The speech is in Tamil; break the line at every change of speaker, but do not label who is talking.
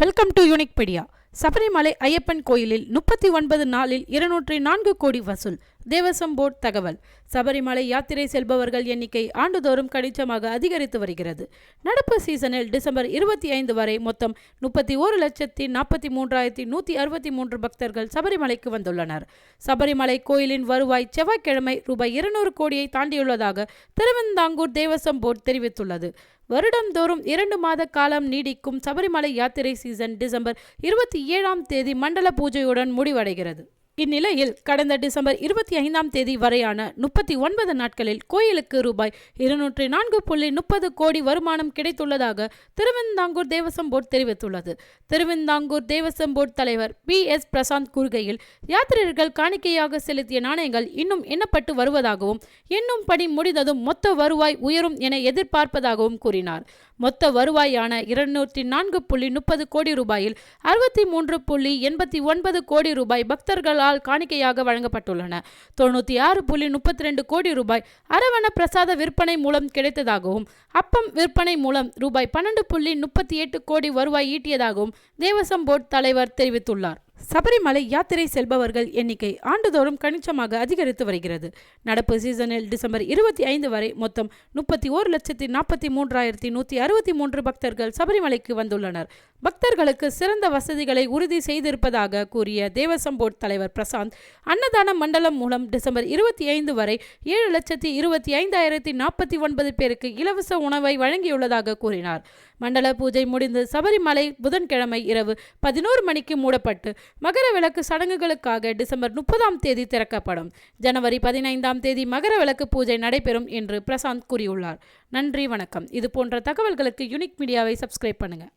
Welcome to Uniquepedia Sabarimala Ayyappan கோயிலில் முப்பத்தி ஒன்பது நாளில் இருநூற்றி நான்கு கோடி வசூல். தேவசம் போர்டு தகவல். சபரிமலை யாத்திரை செல்பவர்கள் எண்ணிக்கை ஆண்டுதோறும் கணிசமாக அதிகரித்து வருகிறது. நடப்பு சீசனில் டிசம்பர் இருபத்தி ஐந்து வரை மொத்தம் முப்பத்தி ஓரு லட்சத்தி நாற்பத்தி மூன்றாயிரத்தி நூற்றி அறுபத்தி மூன்று பக்தர்கள் சபரிமலைக்கு வந்துள்ளனர். சபரிமலை கோயிலின் வருவாய் செவ்வாய்க்கிழமை ரூபாய் இருநூறு கோடியை தாண்டியுள்ளதாக திருவெந்தாங்கூர் தேவசம் போர்டு தெரிவித்துள்ளது. வருடந்தோறும் இரண்டு மாத காலம் நீடிக்கும் சபரிமலை யாத்திரை சீசன் டிசம்பர் இருபத்தி ஏழாம் தேதி மண்டல பூஜையுடன் முடிவடைகிறது. இந்நிலையில் கடந்த டிசம்பர் இருபத்தி ஐந்தாம் தேதி வரையான முப்பத்தி ஒன்பது நாட்களில் கோயிலுக்கு ரூபாய் இருநூற்றி நான்கு புள்ளி முப்பது கோடி வருமானம் கிடைத்துள்ளதாக திருவெந்தாங்கூர் தேவசம் போர்டு தெரிவித்துள்ளது. திருவெந்தாங்கூர் தேவசம் போர்டு தலைவர் பி எஸ் பிரசாந்த் கூறுகையில் யாத்திரிகர்கள் காணிக்கையாக செலுத்திய நாணயங்கள் இன்னும் எண்ணப்பட்டு வருவதாகவும் எண்ணும் பணி முடிந்ததும் மொத்த வருவாய் உயரும் என எதிர்பார்ப்பதாகவும் கூறினார். மொத்த வருவாயான இருநூற்றி நான்கு புள்ளி முப்பது கோடி ரூபாயில் அறுபத்தி மூன்று புள்ளி எண்பத்தி ஒன்பது கோடி ரூபாய் பக்தர்களால் காணிக்கையாக வழங்கப்பட்டுள்ளன. தொண்ணூற்றி ஆறு புள்ளி முப்பத்தி ரெண்டு கோடி ரூபாய் அரவண பிரசாத விற்பனை மூலம் கிடைத்ததாகவும் அப்பம் விற்பனை மூலம் ரூபாய் பன்னெண்டு புள்ளி முப்பத்தி எட்டு கோடி வருவாய் ஈட்டியதாகவும் தேவசம் போர்டு தலைவர் தெரிவித்துள்ளார். சபரிமலை யாத்திரை செல்பவர்கள் எண்ணிக்கை ஆண்டுதோறும் கணிசமாக அதிகரித்து வருகிறது. நடப்பு சீசனில் டிசம்பர் இருபத்தி ஐந்து வரை மொத்தம் முப்பத்தி ஓரு லட்சத்தி நாற்பத்தி மூன்றாயிரத்தி நூற்றி அறுபத்தி மூன்று பக்தர்கள் சபரிமலைக்கு வந்துள்ளனர். பக்தர்களுக்கு சிறந்த வசதிகளை உறுதி செய்திருப்பதாக கூறிய தேவசம் போர்ட் தலைவர் பிரசாந்த் அன்னதான மண்டலம் மூலம் டிசம்பர் இருபத்தி ஐந்து வரை ஏழு லட்சத்தி இருபத்தி ஐந்தாயிரத்தி நாற்பத்தி ஒன்பது பேருக்கு இலவச உணவை வழங்கியுள்ளதாக கூறினார். மண்டல பூஜை முடிந்து சபரிமலை புதன்கிழமை இரவு பதினோரு மணிக்கு மூடப்பட்டு மகர விளக்கு சடங்குகளுக்காக டிசம்பர் முப்பதாம் தேதி திறக்கப்படும். ஜனவரி பதினைந்தாம் தேதி மகர விளக்கு பூஜை நடைபெறும் என்று பிரசாந்த் கூறியுள்ளார். நன்றி வணக்கம். இது போன்ற தகவல்களுக்கு யுனிக் மீடியாவை சப்ஸ்கிரைப் பண்ணுங்க.